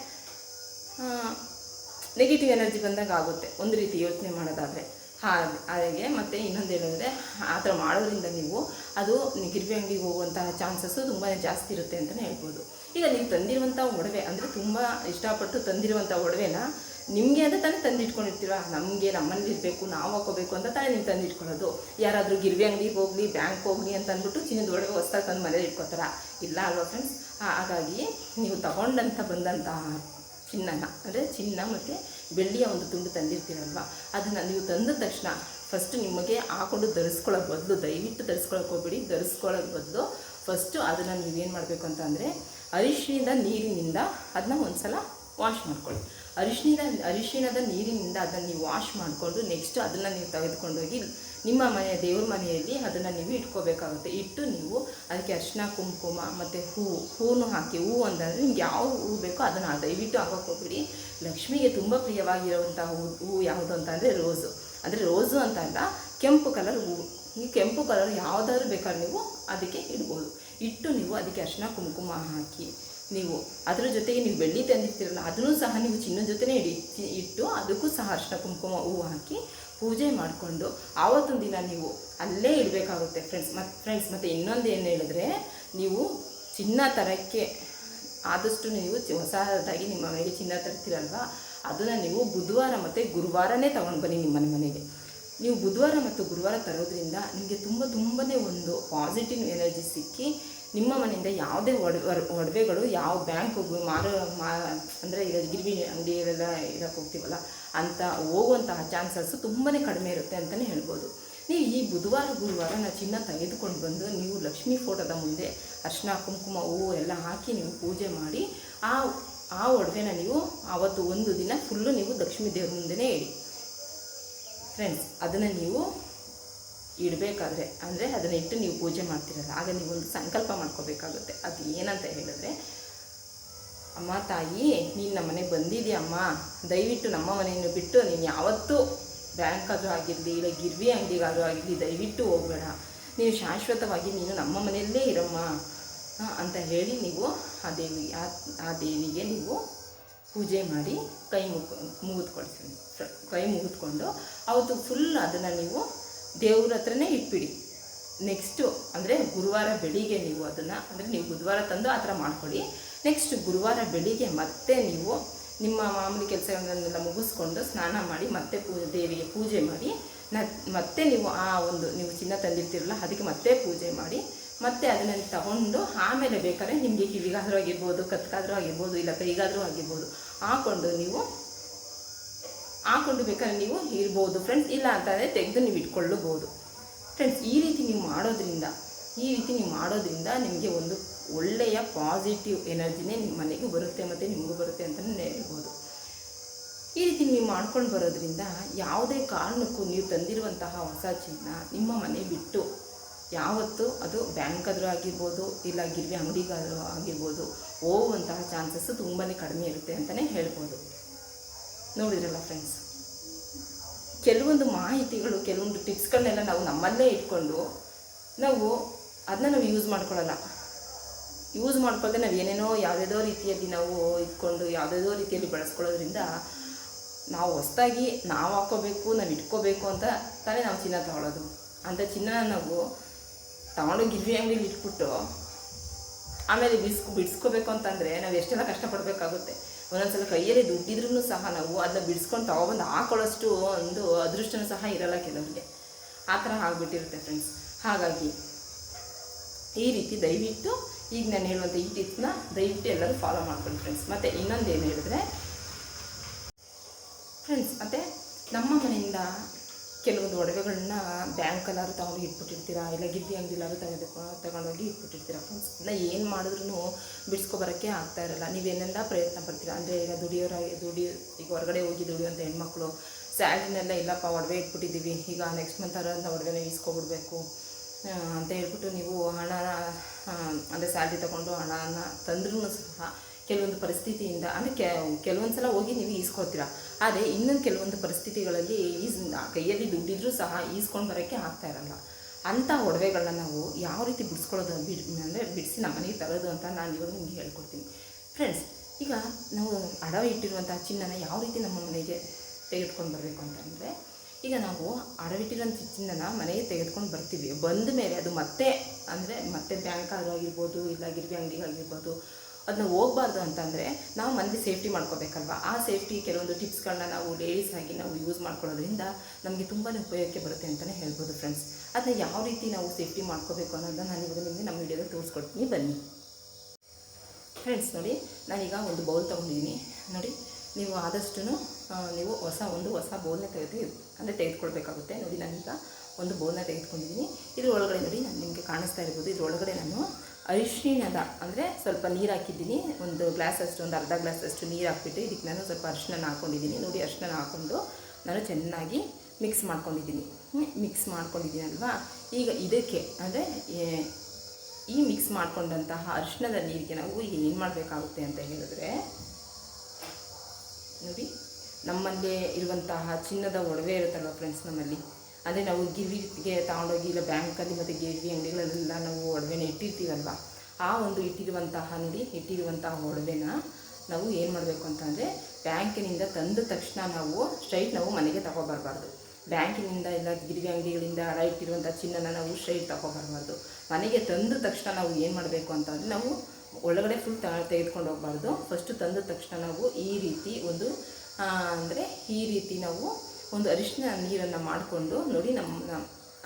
ನೆಗೆಟಿವ್ ಎನರ್ಜಿ ಬಂದಾಗ ಆಗುತ್ತೆ. ಒಂದು ರೀತಿ ಯೋಚನೆ ಮಾಡೋದಾದರೆ. ಹಾಗೆ ಮತ್ತು ಇನ್ನೊಂದು ಏನಂದರೆ, ಆ ಥರ ಮಾಡೋದ್ರಿಂದ ನೀವು ಅದು ಗಿರ್ವಿ ಅಂಗಡಿಗೆ ಹೋಗುವಂತಹ ಚಾನ್ಸಸ್ಸು ತುಂಬಾ ಜಾಸ್ತಿ ಇರುತ್ತೆ ಅಂತಲೇ ಹೇಳ್ಬೋದು. ಈಗ ನೀವು ತಂದಿರುವಂಥ ಒಡವೆ, ಅಂದರೆ ತುಂಬ ಇಷ್ಟಪಟ್ಟು ತಂದಿರುವಂಥ ಒಡವೆನ ನಿಮಗೆ ಅಂತ ತಾನೇ ತಂದಿಟ್ಕೊಂಡಿರ್ತೀರ? ನಮಗೆ ನಮ್ಮಲ್ಲಿ ಇರಬೇಕು, ನಾವು ಹಾಕೋಬೇಕು ಅಂತ ತಾನೇ ನೀವು ತಂದಿಟ್ಕೊಳ್ಳೋದು. ಯಾರಾದರೂ ಗಿರ್ವಿ ಅಂಗಡಿಗೆ ಹೋಗಲಿ, ಬ್ಯಾಂಕ್ ಹೋಗಲಿ ಅಂತ ಅಂದ್ಬಿಟ್ಟು ಚಿನ್ನದ ಒಳಗೆ ಹೊಸ್ದಾಗ ತಂದು ಮನೇಲಿ ಇಟ್ಕೋತಾರ. ಇಲ್ಲ ಅಲ್ವಾ ಫ್ರೆಂಡ್ಸ್ ಹಾಗಾಗಿ ನೀವು ತಗೊಂಡಂತ ಬಂದಂತಹ ಚಿನ್ನನ, ಅಂದರೆ ಚಿನ್ನ ಮತ್ತು ಬೆಳ್ಳಿಯ ಒಂದು ತುಂಡು ತಂದಿರ್ತೀರಲ್ವ? ಅದನ್ನು ನೀವು ತಂದ ತಕ್ಷಣ ಫಸ್ಟ್ ನಿಮಗೆ ಹಾಕೊಂಡು ಧರಿಸ್ಕೊಳ್ಳೋಕೆ ಬದಲು, ದಯವಿಟ್ಟು ಧರಿಸ್ಕೊಳ್ಳೋಕೆ ಹೋಗ್ಬೇಡಿ. ಧರಿಸ್ಕೊಳ್ಳೋಕೆ ಬದಲು ಫಸ್ಟು ಅದನ್ನು ನೀವೇನು ಮಾಡಬೇಕು ಅಂತಂದರೆ ಅರಿಶಿನಿಂದ ನೀರಿನಿಂದ ಅದನ್ನ ಒಂದು ಸಲ ವಾಶ್ ಮಾಡ್ಕೊಳ್ಳಿ. ಅರಿಶಿಣದ ಅರಿಶಿಣದ ನೀರಿನಿಂದ ಅದನ್ನು ನೀವು ವಾಶ್ ಮಾಡಿಕೊಂಡು ನೆಕ್ಸ್ಟ್ ಅದನ್ನು ನೀವು ತೆಗೆದುಕೊಂಡೋಗಿ ನಿಮ್ಮ ಮನೆಯ, ದೇವ್ರ ಮನೆಯಲ್ಲಿ ಅದನ್ನು ನೀವು ಇಟ್ಕೋಬೇಕಾಗುತ್ತೆ. ಇಟ್ಟು ನೀವು ಅದಕ್ಕೆ ಅರಿಶಿನ, ಕುಂಕುಮ ಮತ್ತು ಹೂವು ಹೂವನ್ನು ಹಾಕಿ ಹೂವು ಅಂತಂದರೆ ನಿಮ್ಗೆ ಯಾವ ಹೂ ಬೇಕೋ ಅದನ್ನು ದಯವಿಟ್ಟು ಹಾಕೋಕೆ ಹೋಗ್ಬಿಡಿ. ಲಕ್ಷ್ಮಿಗೆ ತುಂಬ ಪ್ರಿಯವಾಗಿರುವಂಥ ಹೂವು ಹೂವು ಯಾವುದು ಅಂತಂದರೆ ರೋಸು. ಅಂದರೆ ರೋಸು ಅಂತ ಅಲ್ಲ, ಕೆಂಪು ಕಲರ್ ಹೂವು ಈ ಕೆಂಪು ಕಲರ್ ಯಾವುದಾದ್ರೂ ಬೇಕಾದ್ರೆ ನೀವು ಅದಕ್ಕೆ ಇಡ್ಬೋದು. ಇಟ್ಟು ನೀವು ಅದಕ್ಕೆ ಅರಿಶಿನ, ಕುಂಕುಮ ಹಾಕಿ. ನೀವು ಅದರ ಜೊತೆಗೆ ನೀವು ಬೆಳ್ಳಿ ತಂದಿರ್ತೀರಲ್ಲ, ಅದನ್ನು ಸಹ ನೀವು ಚಿನ್ನದ ಜೊತೆನೇ ಇಡಿ ಇಟ್ಟು ಅದಕ್ಕೂ ಸಹ ಅರ್ಶಿನ ಕುಂಕುಮ ಹೂವು ಹಾಕಿ ಪೂಜೆ ಮಾಡಿಕೊಂಡು ಆವತ್ತೊಂದು ದಿನ ನೀವು ಅಲ್ಲೇ ಇಡಬೇಕಾಗುತ್ತೆ ಫ್ರೆಂಡ್ಸ್ ಮತ್ತು ಫ್ರೆಂಡ್ಸ್ ಮತ್ತು ಇನ್ನೊಂದು ಏನು ಹೇಳಿದ್ರೆ, ನೀವು ಚಿನ್ನ ತರಕ್ಕೆ ಆದಷ್ಟು ನೀವು ಹೊಸದಾಗಿ ನಿಮ್ಮ ಮನೆಗೆ ಚಿನ್ನ ತರ್ತೀರಲ್ವ, ಅದನ್ನು ನೀವು ಬುಧವಾರ ಮತ್ತು ಗುರುವಾರನೇ ತೊಗೊಂಡು ಬನ್ನಿ ನಿಮ್ಮ ಮನೆ ಮನೆಗೆ. ನೀವು ಬುಧವಾರ ಮತ್ತು ಗುರುವಾರ ತರೋದ್ರಿಂದ ನಿಮಗೆ ತುಂಬ ತುಂಬಾ ಒಂದು ಪಾಸಿಟಿವ್ ಎನರ್ಜಿ ಸಿಕ್ಕಿ ನಿಮ್ಮ ಮನೆಯಿಂದ ಯಾವುದೇ ಒಡ, ಒಡ- ಒಡವೆಗಳು ಯಾವ ಬ್ಯಾಂಕ್ ಮಾರೋ, ಮಾ, ಅಂದರೆ ಈಗ ಗಿರ್ವಿ ಅಂಗಡಿಗಳೆಲ್ಲ ಇರೋಕ್ಕೆ ಹೋಗ್ತೀವಲ್ಲ, ಅಂತ ಹೋಗುವಂತಹ ಚಾನ್ಸಸ್ಸು ತುಂಬಾ ಕಡಿಮೆ ಇರುತ್ತೆ ಅಂತಲೇ ಹೇಳ್ಬೋದು. ನೀವು ಈ ಬುಧವಾರ, ಗುರುವಾರ ನಾ ಚಿನ್ನ ತೆಗೆದುಕೊಂಡು ಬಂದು ನೀವು ಲಕ್ಷ್ಮೀ ಫೋಟೋದ ಮುಂದೆ ಅರ್ಶಿನ, ಕುಂಕುಮ, ಹೂವು ಎಲ್ಲ ಹಾಕಿ ನೀವು ಪೂಜೆ ಮಾಡಿ, ಆ ಆ ಒಡವೆನ ನೀವು ಆವತ್ತು ಒಂದು ದಿನ ಫುಲ್ಲು ನೀವು ಲಕ್ಷ್ಮೀ ದೇವ್ರ ಮುಂದೆನೇ ಇಡಿ. ಫ್ರೆಂಡ್ಸ್ ಅದನ್ನು ನೀವು ಇಡಬೇಕಾದ್ರೆ ಅಂದರೆ ಅದನ್ನು ಇಟ್ಟು ನೀವು ಪೂಜೆ ಮಾಡ್ತಿರಲ್ಲ. ಆಗ ನೀವು ಒಂದು ಸಂಕಲ್ಪ ಮಾಡ್ಕೋಬೇಕಾಗುತ್ತೆ. ಅದು ಏನಂತ ಹೇಳಿದ್ರೆ, ಅಮ್ಮ ತಾಯಿ, ನೀನು ನಮ್ಮ ಮನೆಗೆ ಬಂದಿದೆಯಮ್ಮ. ದಯವಿಟ್ಟು ನಮ್ಮ ಮನೆಯನ್ನು ಬಿಟ್ಟು ನೀನು ಯಾವತ್ತೂ ಬ್ಯಾಂಕ್ ಆದರೂ ಆಗಿರಲಿ, ಇಲ್ಲ ಗಿರ್ವಿ ಅಂಗಡಿಗಾದರೂ ಆಗಿರಲಿ, ದಯವಿಟ್ಟು ಹೋಗಬೇಡ. ನೀವು ಶಾಶ್ವತವಾಗಿ ನೀನು ನಮ್ಮ ಮನೆಯಲ್ಲೇ ಇರಮ್ಮ. ಅಂತ ಹೇಳಿ ನೀವು ಆ ದೇವಿ, ಆ ಆ ದೇವಿಗೆ ನೀವು ಪೂಜೆ ಮಾಡಿ ಕೈ ಮುಗ್ ಮುಗಿದ್ಕೊಳ್ತೀನಿ ಕೈ ಮುಗಿದ್ಕೊಂಡು ಅವತ್ತು ಫುಲ್ ಅದನ್ನು ನೀವು ದೇವ್ರ ಹತ್ರನೇ ಇಟ್ಬಿಡಿ. ನೆಕ್ಸ್ಟು ಅಂದರೆ ಗುರುವಾರ ಬೆಳಿಗ್ಗೆ ನೀವು ಅದನ್ನು, ಅಂದರೆ ನೀವು ಬುಧವಾರ ತಂದು ಆ ಥರ ಮಾಡ್ಕೊಳ್ಳಿ. ನೆಕ್ಸ್ಟ್ ಗುರುವಾರ ಬೆಳಿಗ್ಗೆ ಮತ್ತೆ ನೀವು ನಿಮ್ಮ ಮಾಮೂಲಿ ಕೆಲಸಗಳನ್ನೆಲ್ಲ ಮುಗಿಸ್ಕೊಂಡು ಸ್ನಾನ ಮಾಡಿ, ಮತ್ತೆ ಪೂ, ದೇವಿಗೆ ಪೂಜೆ ಮಾಡಿ ನ ಮತ್ತೆ ನೀವು ಆ ಒಂದು, ನೀವು ಚಿನ್ನ ತಂದಿರ್ತೀರಲ್ಲ, ಅದಕ್ಕೆ ಮತ್ತೆ ಪೂಜೆ ಮಾಡಿ, ಮತ್ತೆ ಅದನ್ನು ತಗೊಂಡು ಆಮೇಲೆ ಬೇಕಾದ್ರೆ ನಿಮಗೆ ಕಿವಿಗಾದರೂ ಆಗಿರ್ಬೋದು ಕತ್ಕಾದರೂ ಆಗಿರ್ಬೋದು, ಇಲ್ಲ ಕೈಗಾದರೂ ಆಗಿರ್ಬೋದು ಹಾಕೊಂಡು ನೀವು ಹಾಕೊಂಡು ಬೇಕಾದ್ರೆ ನೀವು ಇರ್ಬೋದು ಫ್ರೆಂಡ್ಸ್ ಇಲ್ಲ ಅಂತಂದರೆ ತೆಗೆದು ನೀವು ಇಟ್ಕೊಳ್ಳಬಹುದು. ಫ್ರೆಂಡ್ಸ್ ಈ ರೀತಿ ನೀವು ಮಾಡೋದ್ರಿಂದ, ಈ ರೀತಿ ನೀವು ಮಾಡೋದ್ರಿಂದ ನಿಮಗೆ ಒಂದು ಒಳ್ಳೆಯ ಪಾಸಿಟಿವ್ ಎನರ್ಜಿನೇ ನಿಮ್ಮ ಮನೆಗೆ ಬರುತ್ತೆ ಮತ್ತು ನಿಮಗೂ ಬರುತ್ತೆ ಅಂತಲೇ ಹೇಳ್ಬೋದು. ಈ ರೀತಿ ನೀವು ಮಾಡ್ಕೊಂಡು ಬರೋದ್ರಿಂದ ಯಾವುದೇ ಕಾರಣಕ್ಕೂ ನೀವು ತಂದಿರುವಂತಹ ಹೊಸ ಚಿನ್ನ ನಿಮ್ಮ ಮನೆ ಬಿಟ್ಟು ಯಾವತ್ತೂ ಅದು ಬ್ಯಾಂಕಾದರೂ ಆಗಿರ್ಬೋದು, ಇಲ್ಲ ಗಿರ್ವಿ ಅಂಗಡಿಗಾದರೂ ಆಗಿರ್ಬೋದು, ಹೋಗುವಂತಹ ಚಾನ್ಸಸ್ಸು ತುಂಬಾ ಕಡಿಮೆ ಇರುತ್ತೆ ಅಂತಲೇ ಹೇಳ್ಬೋದು. ನೋಡಿದ್ರಲ್ಲ ಫ್ರೆಂಡ್ಸ್ ಕೆಲವೊಂದು ಮಾಹಿತಿಗಳು, ಕೆಲವೊಂದು ಟಿಪ್ಸ್ಗಳನ್ನೆಲ್ಲ ನಾವು ನಮ್ಮಲ್ಲೇ ಇಟ್ಕೊಂಡು ನಾವು ಅದನ್ನ ನಾವು ಯೂಸ್ ಮಾಡ್ಕೊಳ್ಳಲ್ಲ. ಯೂಸ್ ಮಾಡ್ಕೊಳ್ದೆ ನಾವು ಏನೇನೋ ಯಾವುದೇದೋ ರೀತಿಯಲ್ಲಿ ನಾವು ಇಟ್ಕೊಂಡು ಯಾವುದೇದೋ ರೀತಿಯಲ್ಲಿ ಬಳಸ್ಕೊಳ್ಳೋದ್ರಿಂದ ನಾವು ಹೊಸ್ದಾಗಿ ನಾವು ಹಾಕೋಬೇಕು ನಾವು ಇಟ್ಕೋಬೇಕು ಅಂತ ತಾನೇ ನಾವು ಚಿನ್ನ ತಗೊಳ್ಳೋದು ಅಂಥ ಚಿನ್ನ ನಾವು ತಗೊಂಡು ಗಿರ್ವಿ ಅಂಗಡಿಲಿ ಇಟ್ಬಿಟ್ಟು ಆಮೇಲೆ ಬಿಡಿಸ್ಕೊ ಬಿಡಿಸ್ಕೋಬೇಕು ಅಂತಂದರೆ ನಾವು ಎಷ್ಟೆಲ್ಲ ಕಷ್ಟಪಡಬೇಕಾಗುತ್ತೆ. ಒಂದೊಂದ್ಸಲ ಕೈಯಲ್ಲಿ ದುಡ್ಡಿದ್ರೂ ಸಹ ನಾವು ಅದನ್ನ ಬಿಡಿಸ್ಕೊಂಡು ತಗೊಬಂದು ಹಾಕೊಳ್ಳೋಷ್ಟು ಒಂದು ಅದೃಷ್ಟನೂ ಸಹ ಇರಲ್ಲ ಕೆಲವರಿಗೆ. ಆ ಥರ ಆಗಿಬಿಟ್ಟಿರುತ್ತೆ ಫ್ರೆಂಡ್ಸ್ ಹಾಗಾಗಿ ಈ ರೀತಿ ದಯವಿಟ್ಟು ಈಗ ನಾನು ಹೇಳುವಂಥ ಈ ಟಿಪ್ಸ್ನ ದಯವಿಟ್ಟು ಎಲ್ಲರೂ ಫಾಲೋ ಮಾಡ್ಕೊಳ್ಳಿ ಫ್ರೆಂಡ್ಸ್ ಮತ್ತು ಇನ್ನೊಂದು ಏನು ಹೇಳಿದ್ರೆ ಫ್ರೆಂಡ್ಸ್ ಮತ್ತು ನಮ್ಮ ಮನೆಯಿಂದ ಕೆಲವೊಂದು ಒಡವೆಗಳನ್ನ ಬ್ಯಾಂಕಲ್ಲಾದ್ರೂ ತಗೊಂಡು ಇಟ್ಬಿಟ್ಟಿರ್ತೀರಾ? ಇಲ್ಲ ಗಿದ್ದಿ ಅಂಗಡಿಲಾದ್ರೂ ತೆಗೆದುಕೊ ತಗೊಂಡೋಗಿ ಇಟ್ಬಿಟ್ಟಿರ್ತೀರಾ ಫ್ರೆಂಡ್ಸ್ ಇಲ್ಲ ಏನು ಮಾಡಿದ್ರೂ ಬಿಡಿಸ್ಕೊಬರೋಕ್ಕೆ ಆಗ್ತಾ ಇರಲ್ಲ. ನೀವೇನೆಲ್ಲ ಪ್ರಯತ್ನ ಪಡ್ತೀರಾ? ಅಂದರೆ ಈಗ ದುಡಿಯೋರಾಗಿ ದುಡಿ ಈಗ ಹೊರಗಡೆ ಹೋಗಿ ದುಡಿಯುವಂಥ ಹೆಣ್ಮಕ್ಳು ಸ್ಯಾಲ್ರಿನೆಲ್ಲ ಇಲ್ಲಪ್ಪ, ಒಡವೆ ಇಟ್ಬಿಟ್ಟಿದ್ದೀವಿ. ಈಗ ನೆಕ್ಸ್ಟ್ ಮಂತ್ ಅರೋಂಥ ಒಡವೆನ ಇಸ್ಕೊಬಿಡ್ಬೇಕು. ಅಂತ ಹೇಳ್ಬಿಟ್ಟು ನೀವು ಹಣ ಅಂದರೆ ಸ್ಯಾಲ್ರಿ ತಗೊಂಡು ಹಣನ ತಂದ್ರೂ ಸಹ ಕೆಲವೊಂದು ಪರಿಸ್ಥಿತಿಯಿಂದ, ಅಂದರೆ ಕೆ, ಕೆಲವೊಂದು ಸಲ ಹೋಗಿ ನೀವು ಈಸ್ಕೊಳ್ತೀರಾ. ಆದರೆ ಇನ್ನೊಂದು ಕೆಲವೊಂದು ಪರಿಸ್ಥಿತಿಗಳಲ್ಲಿ ಈಸ್, ಕೈಯಲ್ಲಿ ದುಡ್ಡಿದ್ರೂ ಸಹ ಈಸ್ಕೊಂಡು ಬರೋಕ್ಕೆ ಆಗ್ತಾ ಇರಲ್ಲ. ಅಂಥ ಒಡವೆಗಳನ್ನ ನಾವು ಯಾವ ರೀತಿ ಬಿಡಿಸ್ಕೊಳ್ಳೋದು ಬಿಡ್, ಅಂದರೆ ಬಿಡಿಸಿ ನಮ್ಮ ಮನೆಗೆ ತರೋದು ಅಂತ ನಾನು ಇವಾಗ ನಿಮಗೆ ಹೇಳ್ಕೊಡ್ತೀನಿ. ಫ್ರೆಂಡ್ಸ್ ಈಗ ನಾವು ಅಡವೆ ಇಟ್ಟಿರುವಂಥ ಚಿನ್ನನ ಯಾವ ರೀತಿ ನಮ್ಮ ಮನೆಗೆ ತೆಗೆದುಕೊಂಡು ಬರಬೇಕು ಅಂತಂದರೆ ಈಗ ನಾವು ಅಡವಿಟ್ಟಿರೋಂಥ ಚಿನ್ನನ ಮನೆಗೆ ತೆಗೆದುಕೊಂಡು ಬರ್ತೀವಿ. ಬಂದ ಮೇಲೆ ಅದು ಮತ್ತೆ, ಅಂದರೆ ಮತ್ತೆ ಬ್ಯಾಂಕ್ ಆಗಿರ್ಬೋದು ಇಲ್ಲ ಗಿರ್ವಿ ಅಂಗಡಿಗೆ ಆಗಿರ್ಬೋದು ಅದನ್ನ ಹೋಗ್ಬಾರ್ದು ಅಂತಂದರೆ ನಾವು ಮನೇಲಿ ಸೇಫ್ಟಿ ಮಾಡ್ಕೋಬೇಕಲ್ವ? ಆ ಸೇಫ್ಟಿ ಕೆಲವೊಂದು ಟಿಪ್ಸ್ಗಳನ್ನ ನಾವು ಲೇಡೀಸ್ ಆಗಿ ನಾವು ಯೂಸ್ ಮಾಡ್ಕೊಳ್ಳೋದ್ರಿಂದ ನಮಗೆ ತುಂಬಾ ಉಪಯೋಗಕ್ಕೆ ಬರುತ್ತೆ ಅಂತಲೇ ಹೇಳ್ಬೋದು ಫ್ರೆಂಡ್ಸ್ ಅದನ್ನ ಯಾವ ರೀತಿ ನಾವು ಸೇಫ್ಟಿ ಮಾಡ್ಕೋಬೇಕು ಅನ್ನೋದನ್ನ ನಾನು ಇವಾಗ ನಿಮಗೆ ನಮ್ಮ ವಿಡಿಯೋದಲ್ಲಿ ತೋರಿಸ್ಕೊಡ್ತೀನಿ. ಬನ್ನಿ. ಫ್ರೆಂಡ್ಸ್ ನೋಡಿ, ನಾನೀಗ ಒಂದು ಬೌಲ್ ತೊಗೊಂಡಿದ್ದೀನಿ ನೋಡಿ, ನೀವು ಆದಷ್ಟು ನೀವು ಹೊಸ ಒಂದು ಹೊಸ ಬೌಲ್ನ ತೆಗೆದು ಅಂದರೆ ತೆಗೆದುಕೊಳ್ಬೇಕಾಗುತ್ತೆ ನೋಡಿ, ನಾನೀಗ ಒಂದು ಬೌಲ್ನ ತೆಗೆದುಕೊಂಡಿದ್ದೀನಿ ಇದ್ರ ಒಳಗಡೆ ನೋಡಿ ನಾನು ನಿಮಗೆ ಕಾಣಿಸ್ತಾ ಇರ್ಬೋದು. ಇದ್ರ ಒಳಗಡೆ ನಾನು ಅರಿಶಿಣದ ಅಂದರೆ ಸ್ವಲ್ಪ ನೀರು ಹಾಕಿದ್ದೀನಿ. ಒಂದು ಗ್ಲಾಸ್ ಅಷ್ಟು, ಒಂದು ಅರ್ಧ ಗ್ಲಾಸ್ ಅಷ್ಟು ನೀರು ಹಾಕ್ಬಿಟ್ಟು ಇದಕ್ಕೆ ನಾನು ಸ್ವಲ್ಪ ಅರಿಶಿನ ಹಾಕ್ಕೊಂಡಿದ್ದೀನಿ ನೋಡಿ ಅರಿಶಿನ ಹಾಕ್ಕೊಂಡು ನಾನು ಚೆನ್ನಾಗಿ ಮಿಕ್ಸ್ ಮಾಡ್ಕೊಂಡಿದ್ದೀನಿ. ಮಿಕ್ಸ್ ಮಾಡ್ಕೊಂಡಿದ್ದೀನಿ ಅಲ್ವಾ? ಈಗ ಇದಕ್ಕೆ ಅಂದರೆ ಈ ಮಿಕ್ಸ್ ಮಾಡ್ಕೊಂಡಂತಹ ಅರಿಶಿಣದ ನೀರಿಗೆ ನಾವು ಏನು ಮಾಡಬೇಕಾಗುತ್ತೆ ಅಂತ ಹೇಳಿದ್ರೆ, ನೋಡಿ, ನಮ್ಮಲ್ಲಿ ಇರುವಂತಹ ಚಿನ್ನದ ಒಡವೆ ಇರುತ್ತಲ್ವ ಫ್ರೆಂಡ್ಸ್ ನಮ್ಮಲ್ಲಿ? ಅಂದರೆ ನಾವು ಗಿರ್ವಿಗೆ ತಗೊಂಡೋಗಿ ಇಲ್ಲ ಬ್ಯಾಂಕಲ್ಲಿ ಮತ್ತು ಗಿರ್ವಿ ಅಂಗಡಿಗಳಲ್ಲೆಲ್ಲ ನಾವು ಒಡವೆನ ಇಟ್ಟಿರ್ತೀವಲ್ವ? ಆ ಒಂದು ಇಟ್ಟಿರುವಂತಹ ನೋಡಿ ಇಟ್ಟಿರುವಂತಹ ಒಡವೆನ ನಾವು ಏನು ಮಾಡಬೇಕು ಅಂತಂದರೆ ಬ್ಯಾಂಕಿನಿಂದ ತಂದ ತಕ್ಷಣ ನಾವು ಸ್ಟ್ರೈಟ್ ನಾವು ಮನೆಗೆ ತಗೊಬರ್ಬಾರ್ದು. ಬ್ಯಾಂಕಿನಿಂದ ಇಲ್ಲ ಗಿರಿವಿ ಅಂಗಡಿಗಳಿಂದ ಹಣ ಇಟ್ಟಿರುವಂಥ ಚಿನ್ನನ ನಾವು ಸ್ಟ್ರೈಟ್ ತಗೊಬರ್ಬಾರ್ದು. ಮನೆಗೆ ತಂದ ತಕ್ಷಣ ನಾವು ಏನು ಮಾಡಬೇಕು ಅಂತಂದರೆ ನಾವು ಒಳಗಡೆ ಫುಲ್ ತ, ತೆಗೆದುಕೊಂಡು ಹೋಗಬಾರ್ದು. ಫಸ್ಟು ತಂದ ತಕ್ಷಣ ನಾವು ಈ ರೀತಿ ಒಂದು ಅಂದರೆ ಈ ರೀತಿ ನಾವು ಒಂದು ಅರಿಶಿನ ನೀರನ್ನು ಮಾಡಿಕೊಂಡು ನೋಡಿ ನಮ್ಮ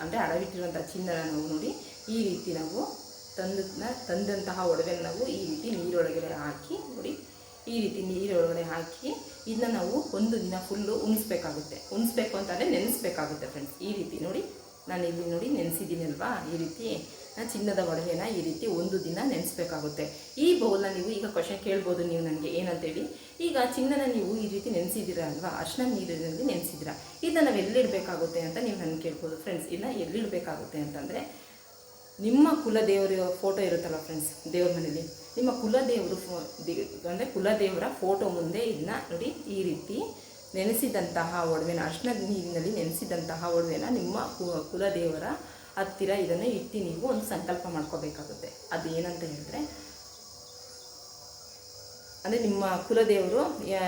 ಅಂದರೆ ಅಡವಿಟ್ಟಿರುವಂಥ ಚಿನ್ನನ ನಾವು ನೋಡಿ ಈ ರೀತಿ ನಾವು ತಂದನ್ನ ತಂದಂತಹ ಒಡವೆನ ನಾವು ಈ ರೀತಿ ನೀರೊಳಗಡೆ ಹಾಕಿ ನೋಡಿ, ಈ ರೀತಿ ನೀರೊಳಗಡೆ ಹಾಕಿ ಇದನ್ನ ನಾವು ಒಂದು ದಿನ ಫುಲ್ಲು ಉಣಿಸ್ಬೇಕಾಗುತ್ತೆ. ಉಣಿಸ್ಬೇಕು ಅಂತಂದರೆ ನೆನೆಸ್ಬೇಕಾಗುತ್ತೆ ಫ್ರೆಂಡ್ಸ್ ಈ ರೀತಿ ನೋಡಿ ನಾನು ಇಲ್ಲಿ ನೋಡಿ ನೆನೆಸಿದ್ದೀನಿ ಅಲ್ವಾ ಈ ರೀತಿ ಚಿನ್ನದ ಒಡವೆನ ಈ ರೀತಿ ಒಂದು ದಿನ ನೆನೆಸ್ಬೇಕಾಗುತ್ತೆ. ಈ ಬೌಲ್ನ ನೀವು ಈಗ ಕ್ವಶನ್ ಕೇಳ್ಬೋದು ನೀವು ನನಗೆ ಏನಂತೇಳಿ. ಈಗ ಚಿನ್ನನ ನೀವು ಈ ರೀತಿ ನೆನೆಸಿದ್ದೀರಾ ಅಲ್ವಾ? ಅರ್ಶನ ನೀರಿನಲ್ಲಿ ನೆನೆಸಿದ್ದೀರಾ? ಇದನ್ನು ನಾವು ಎಲ್ಲಿಡಬೇಕಾಗುತ್ತೆ ಅಂತ ನೀವು ನನಗೆ ಕೇಳ್ಬೋದು ಫ್ರೆಂಡ್ಸ್ ಇಲ್ಲ, ಎಲ್ಲಿಡಬೇಕಾಗುತ್ತೆ ಅಂತಂದರೆ, ನಿಮ್ಮ ಕುಲದೇವರ ಫೋಟೋ ಇರುತ್ತಲ್ಲ ಫ್ರೆಂಡ್ಸ್ ದೇವ್ರ ಮನೇಲಿ. ನಿಮ್ಮ ಕುಲದೇವರು ಫೋ ಅಂದರೆ ಕುಲದೇವರ ಫೋಟೋ ಮುಂದೆ ಇದನ್ನ ನೋಡಿ ಈ ರೀತಿ ನೆನೆಸಿದಂತಹ ಒಡವೆನ, ಅರ್ಶಿನ ನೀರಿನಲ್ಲಿ ನೆನೆಸಿದಂತಹ ಒಡವೆನ ನಿಮ್ಮ ಕುಲದೇವರ ಹತ್ತಿರ ಇದನ್ನು ಇಟ್ಟು ನೀವು ಒಂದು ಸಂಕಲ್ಪ ಮಾಡ್ಕೋಬೇಕಾಗುತ್ತೆ. ಅದು ಏನಂತ ಹೇಳಿದ್ರೆ, ಅಂದರೆ ನಿಮ್ಮ ಕುಲದೇವರು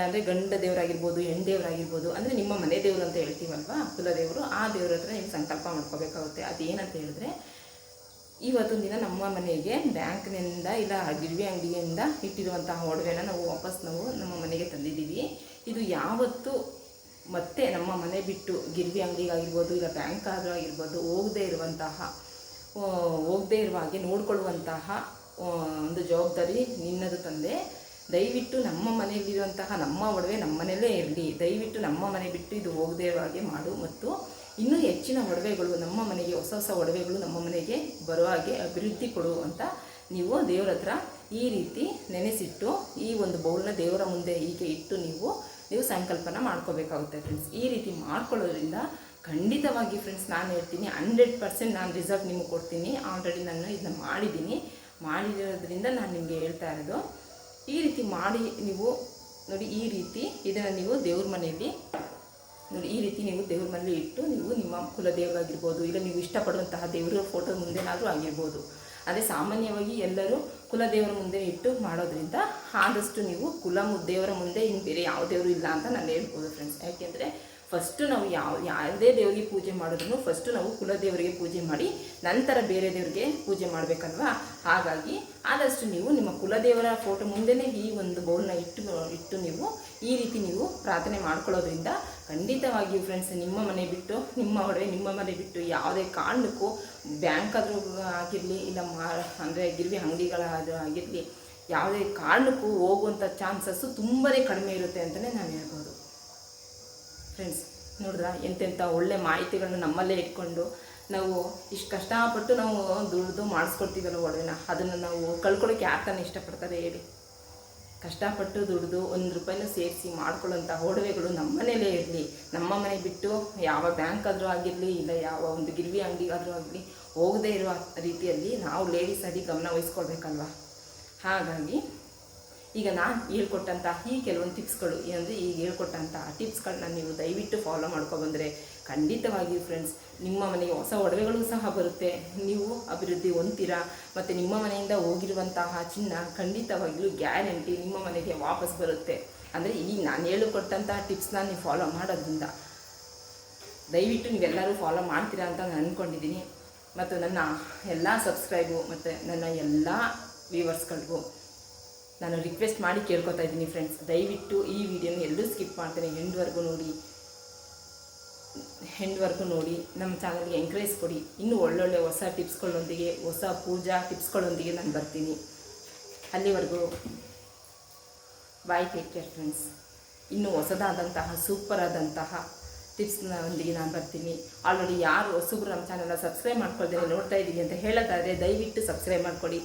ಅಂದರೆ ಗಂಡ ದೇವರಾಗಿರ್ಬೋದು ಹೆಣ್ಣು ದೇವರಾಗಿರ್ಬೋದು, ಅಂದರೆ ನಿಮ್ಮ ಮನೆ ದೇವರು ಅಂತ ಹೇಳ್ತೀವಲ್ವಾ, ಕುಲದೇವರು, ಆ ದೇವ್ರ ಹತ್ರ ನೀವು ಸಂಕಲ್ಪ ಮಾಡ್ಕೋಬೇಕಾಗುತ್ತೆ. ಏನಂತ ಹೇಳಿದ್ರೆ ಇವತ್ತೊಂದು ದಿನ ನಮ್ಮ ಮನೆಗೆ ಬ್ಯಾಂಕ್ನಿಂದ ಇಲ್ಲ ಗಿರ್ವಿ ಅಂಗಡಿಯಿಂದ ಇಟ್ಟಿರುವಂತಹ ಒಡವೆನ ನಾವು ವಾಪಸ್ ನಾವು ನಮ್ಮ ಮನೆಗೆ ತಂದಿದ್ದೀವಿ. ಇದು ಯಾವತ್ತು ಮತ್ತೆ ನಮ್ಮ ಮನೆ ಬಿಟ್ಟು ಗಿರ್ವಿ ಅಂಗಡಿಗಾಗಿರ್ಬೋದು ಇಲ್ಲ ಬ್ಯಾಂಕ್ ಆಗಿರ್ಬೋದು ಹೋಗದೇ ಇರುವಂತಹ ಹೋಗದೇ ಇರುವ ಹಾಗೆ ನೋಡ್ಕೊಳ್ಳುವಂತಹ ಒಂದು ಜವಾಬ್ದಾರಿ ನಿನ್ನದು ತಂದೆ. ದಯವಿಟ್ಟು ನಮ್ಮ ಮನೆಯಲ್ಲಿರುವಂತಹ, ನಮ್ಮ ಒಡವೆ ನಮ್ಮ ಮನೆಯಲ್ಲೇ ಇರಲಿ. ದಯವಿಟ್ಟು ನಮ್ಮ ಮನೆ ಬಿಟ್ಟು ಇದು ಹೋಗದೇ ಇರುವ ಹಾಗೆ ಮಾಡು ಮತ್ತು ಇನ್ನೂ ಹೆಚ್ಚಿನ ಒಡವೆಗಳು ನಮ್ಮ ಮನೆಗೆ, ಹೊಸ ಹೊಸ ಒಡವೆಗಳು ನಮ್ಮ ಮನೆಗೆ ಬರುವ ಹಾಗೆ ಅಭಿವೃದ್ಧಿ ಕೊಡು ಅಂತ ನೀವು ದೇವರ ಹತ್ರ ಈ ರೀತಿ ನೆನೆಸಿಟ್ಟು ಈ ಒಂದು ಬೌಲ್ನ ದೇವರ ಮುಂದೆ ಹೀಗೆ ಇಟ್ಟು ನೀವು ನೀವು ಸಂಕಲ್ಪನ ಮಾಡ್ಕೋಬೇಕಾಗುತ್ತೆ ಫ್ರೆಂಡ್ಸ್ ಈ ರೀತಿ ಮಾಡ್ಕೊಳ್ಳೋದ್ರಿಂದ ಖಂಡಿತವಾಗಿ ಫ್ರೆಂಡ್ಸ್ ನಾನು ಹೇಳ್ತೀನಿ ಹಂಡ್ರೆಡ್ ಪರ್ಸೆಂಟ್ ನಾನು ರಿಸಲ್ಟ್ ನಿಮಗೆ ಕೊಡ್ತೀನಿ. ಆಲ್ರೆಡಿ ನಾನು ಇದನ್ನ ಮಾಡಿದ್ದೀನಿ. ಮಾಡಿರೋದ್ರಿಂದ ನಾನು ನಿಮಗೆ ಹೇಳ್ತಾ ಇರೋದು, ಈ ರೀತಿ ಮಾಡಿ ನೀವು, ನೋಡಿ ಈ ರೀತಿ ಇದನ್ನು ನೀವು ದೇವ್ರ ಮನೆಯಲ್ಲಿ, ನೋಡಿ ಈ ರೀತಿ ನೀವು ದೇವ್ರ ಮನೇಲಿ ಇಟ್ಟು ನೀವು ನಿಮ್ಮ ಕುಲದೇವರಾಗಿರ್ಬೋದು, ಇಲ್ಲ ನೀವು ಇಷ್ಟಪಡುವಂತಹ ದೇವರ ಫೋಟೋ ಮುಂದೆನಾದರೂ ಆಗಿರ್ಬೋದು. ಅದೇ ಸಾಮಾನ್ಯವಾಗಿ ಎಲ್ಲರೂ ಕುಲದೇವರ ಮುಂದೆ ಇಟ್ಟು ಮಾಡೋದ್ರಿಂದ ಆದಷ್ಟು ನೀವು ಕುಲ ದೇವರ ಮುಂದೆ ಇನ್ನು ಬೇರೆ ಯಾವ ದೇವರು ಇಲ್ಲ ಅಂತ ನಾನು ಹೇಳ್ಬೋದು ಫ್ರೆಂಡ್ಸ್ ಯಾಕೆಂದರೆ ಫಸ್ಟು ನಾವು ಯಾವ, ಯಾವುದೇ ದೇವರಿಗೆ ಪೂಜೆ ಮಾಡಿದ್ರು ಫಸ್ಟು ನಾವು ಕುಲದೇವರಿಗೆ ಪೂಜೆ ಮಾಡಿ, ನಂತರ ಬೇರೆ ದೇವರಿಗೆ ಪೂಜೆ ಮಾಡಬೇಕಲ್ವಾ? ಹಾಗಾಗಿ ಆದಷ್ಟು ನೀವು ನಿಮ್ಮ ಕುಲದೇವರ ಫೋಟೋ ಮುಂದೆನೇ ಈ ಒಂದು ಬೌಲ್ನ ಇಟ್ಟು ಇಟ್ಟು ನೀವು ಈ ರೀತಿ ನೀವು ಪ್ರಾರ್ಥನೆ ಮಾಡ್ಕೊಳ್ಳೋದ್ರಿಂದ ಖಂಡಿತವಾಗಿಯೂ ಫ್ರೆಂಡ್ಸ್ ನಿಮ್ಮ ಮನೆ ಬಿಟ್ಟು, ನಿಮ್ಮ ಒಡೆ ನಿಮ್ಮ ಮನೆ ಬಿಟ್ಟು ಯಾವುದೇ ಕಾರಣಕ್ಕೂ ಬ್ಯಾಂಕ್ ಆದರೂ ಆಗಿರಲಿ, ಇಲ್ಲ ಮಾ, ಅಂದರೆ ಗಿರ್ವಿ ಅಂಗಡಿಗಳಾದರೂ ಆಗಿರಲಿ, ಯಾವುದೇ ಕಾರಣಕ್ಕೂ ಹೋಗುವಂಥ ಚಾನ್ಸಸ್ಸು ತುಂಬಾ ಕಡಿಮೆ ಇರುತ್ತೆ ಅಂತಲೇ ನಾನು ಹೇಳ್ಬೋದು. ಫ್ರೆಂಡ್ಸ್ ನೋಡಿದ್ರ ಎಂತೆಂಥ ಒಳ್ಳೆ ಮಾಹಿತಿಗಳನ್ನ ನಮ್ಮಲ್ಲೇ ಇಟ್ಕೊಂಡು ನಾವು ಇಷ್ಟು ಕಷ್ಟಪಟ್ಟು ನಾವು ದುಡ್ದು ಮಾಡಿಸ್ಕೊಡ್ತೀವಲ್ಲ ಒಡವೆನ, ಅದನ್ನು ನಾವು ಕಳ್ಕೊಳ್ಳೋಕೆ ಯಾರು ತಾನೇ ಇಷ್ಟಪಡ್ತಾರೆ ಹೇಳಿ. ಕಷ್ಟಪಟ್ಟು ದುಡಿದು ಒಂದು ರೂಪಾಯಿನೂ ಸೇರಿಸಿ ಮಾಡ್ಕೊಳ್ಳೋಂಥ ಒಡವೆಗಳು ನಮ್ಮ ಮನೇಲೇ ಇರಲಿ. ನಮ್ಮ ಮನೆ ಬಿಟ್ಟು ಯಾವ ಬ್ಯಾಂಕ್ ಆದರೂ ಆಗಿರಲಿ, ಇಲ್ಲ ಯಾವ ಒಂದು ಗಿರ್ವಿ ಅಂಗಡಿಗಾದರೂ ಆಗಲಿ, ಹೋಗದೇ ಇರುವ ರೀತಿಯಲ್ಲಿ ನಾವು ಲೇಡೀಸ್ ಆಗಿ ಗಮನ ವಹಿಸ್ಕೊಳ್ಬೇಕಲ್ವಾ? ಹಾಗಾಗಿ ಈಗ ನಾನು ಹೇಳ್ಕೊಟ್ಟಂಥ ಈ ಕೆಲವೊಂದು ಟಿಪ್ಸ್ಗಳು ಏನಂದರೆ ಈಗ ಹೇಳ್ಕೊಟ್ಟಂಥ ಟಿಪ್ಸ್ಗಳನ್ನ ನೀವು ದಯವಿಟ್ಟು ಫಾಲೋ ಮಾಡ್ಕೊಬಂದರೆ ಖಂಡಿತವಾಗಿಯೂ ಫ್ರೆಂಡ್ಸ್ ನಿಮ್ಮ ಮನೆಗೆ ಹೊಸ ಒಡವೆಗಳು ಸಹ ಬರುತ್ತೆ. ನೀವು ಅಭಿವೃದ್ಧಿ ಹೊಂದ್ತೀರಾ? ಮತ್ತು ನಿಮ್ಮ ಮನೆಯಿಂದ ಹೋಗಿರುವಂತಹ ಚಿನ್ನ ಖಂಡಿತವಾಗಿಯೂ ಗ್ಯಾರಂಟಿ ನಿಮ್ಮ ಮನೆಗೆ ವಾಪಸ್ ಬರುತ್ತೆ. ಅಂದರೆ ಈ ನಾನು ಹೇಳಿಕೊಟ್ಟಂತಹ ಟಿಪ್ಸ್ನ ನೀವು ಫಾಲೋ ಮಾಡೋದ್ರಿಂದ. ದಯವಿಟ್ಟು ನೀವೆಲ್ಲರೂ ಫಾಲೋ ಮಾಡ್ತೀರಾ ಅಂತ ನಾನು ಅಂದ್ಕೊಂಡಿದ್ದೀನಿ ಮತ್ತು ನನ್ನ ಎಲ್ಲ ಸಬ್ಸ್ಕ್ರೈಬು ಮತ್ತು ನನ್ನ ಎಲ್ಲ ವ್ಯೂವರ್ಸ್ಗಳಿಗೂ ನಾನು ರಿಕ್ವೆಸ್ಟ್ ಮಾಡಿ ಕೇಳ್ಕೊತಾ ಇದ್ದೀನಿ ಫ್ರೆಂಡ್ಸ್ ದಯವಿಟ್ಟು ಈ ವಿಡಿಯೋನ ಎಲ್ಲರೂ ಸ್ಕಿಪ್ ಮಾಡ್ತೇನೆ. ಎಂಡ್ವರೆಗೂ ನೋಡಿ. ಎಂಡ್ವರೆಗೂ ನೋಡಿ ನಮ್ಮ ಚಾನಲ್ಗೆ ಎಂಕರೇಜ್ ಕೊಡಿ. ಇನ್ನೂ ಒಳ್ಳೊಳ್ಳೆ ಹೊಸ ಟಿಪ್ಸ್ಗಳೊಂದಿಗೆ, ಹೊಸ ಪೂಜಾ ಟಿಪ್ಸ್ಗಳೊಂದಿಗೆ ನಾನು ಬರ್ತೀನಿ. ಅಲ್ಲಿವರೆಗೂ ಬಾಯ್ ಟೇಕ್ ಕೇರ್ ಫ್ರೆಂಡ್ಸ್ ಇನ್ನೂ ಹೊಸದಾದಂತಹ ಸೂಪರ್ ಆದಂತಹ ಟಿಪ್ಸ್ನೊಂದಿಗೆ ನಾನು ಬರ್ತೀನಿ. ಆಲ್ರೆಡಿ ಯಾರು ಹೊಸಬ್ರು ನಮ್ಮ ಚಾನಲ್ನ ಸಬ್ಸ್ಕ್ರೈಬ್ ಮಾಡ್ಕೊಳ್ದೆ ನೋಡ್ತಾ ಇದ್ದೀನಿ ಅಂತ ಹೇಳೋದಾದರೆ ದಯವಿಟ್ಟು ಸಬ್ಸ್ಕ್ರೈಬ್ ಮಾಡ್ಕೊಡಿ.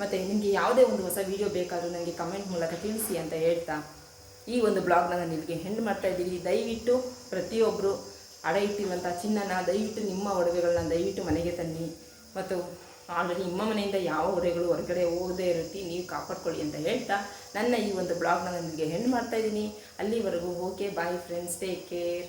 ಮತ್ತು ನಿಮಗೆ ಯಾವುದೇ ಒಂದು ಹೊಸ ವೀಡಿಯೋ ಬೇಕಾದರೂ ನನಗೆ ಕಮೆಂಟ್ ಮೂಲಕ ತಿಳಿಸಿ ಅಂತ ಹೇಳ್ತಾ. ಈ ಒಂದು ಬ್ಲಾಗ್ನ ನಾನು ನಿಮಗೆ ಹೆಂಡ್ ಮಾಡ್ತಾ ಇದ್ದೀನಿ. ದಯವಿಟ್ಟು ಪ್ರತಿಯೊಬ್ಬರು ಅಡ ಇಟ್ಟಿರುವಂಥ ಚಿನ್ನನ ದಯವಿಟ್ಟು ನಿಮ್ಮ ಒಡವೆಗಳನ್ನ ದಯವಿಟ್ಟು ಮನೆಗೆ ತನ್ನಿ. ಮತ್ತು ಆಲ್ರೆಡಿ ನಿಮ್ಮ ಮನೆಯಿಂದ ಯಾವ ಒಡವೆಗಳು ಹೊರಗಡೆ ಹೋಗದೇ ರೀತಿ ನೀವು ಕಾಪಾಡ್ಕೊಳ್ಳಿ ಅಂತ ಹೇಳ್ತಾ ನನ್ನ ಈ ಒಂದು ಬ್ಲಾಗ್ನ ನಿಮಗೆ ಹೆಣ್ಣು ಮಾಡ್ತಾಯಿದ್ದೀನಿ ಅಲ್ಲಿವರೆಗೂ okay bye friends take care